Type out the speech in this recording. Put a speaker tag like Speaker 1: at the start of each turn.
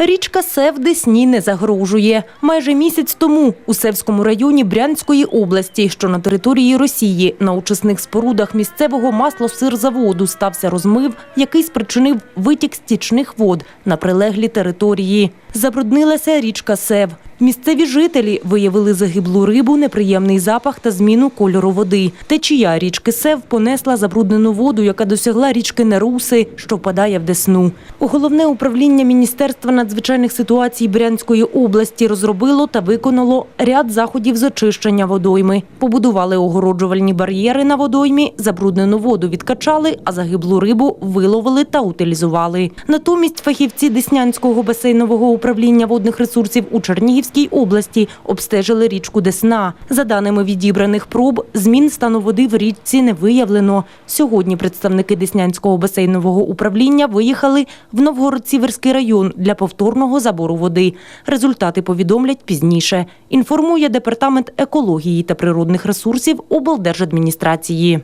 Speaker 1: Річка Сев Десні не загрожує. Майже місяць тому у Севському районі Брянської області, що на території Росії, на очисних спорудах місцевого маслосирзаводу стався розмив, який спричинив витік стічних вод на прилеглі території. Забруднилася річка Сев. Місцеві жителі виявили загиблу рибу, неприємний запах та зміну кольору води. Течія річки Сев понесла забруднену воду, яка досягла річки Неруси, що впадає в Десну. Головне управління Міністерства надзвичайних ситуацій Брянської області розробило та виконало ряд заходів з очищення водойми. Побудували огороджувальні бар'єри на водоймі, забруднену воду відкачали, а загиблу рибу виловили та утилізували. Натомість фахівці Деснянського басейнового управління водних ресурсів у Чернігівській області обстежили річку Десна. За даними відібраних проб, змін стану води в річці не виявлено. Сьогодні представники Деснянського басейнового управління виїхали в Новгород-Сіверський район для повторного забору води. Результати повідомлять пізніше. Інформує департамент екології та природних ресурсів облдержадміністрації.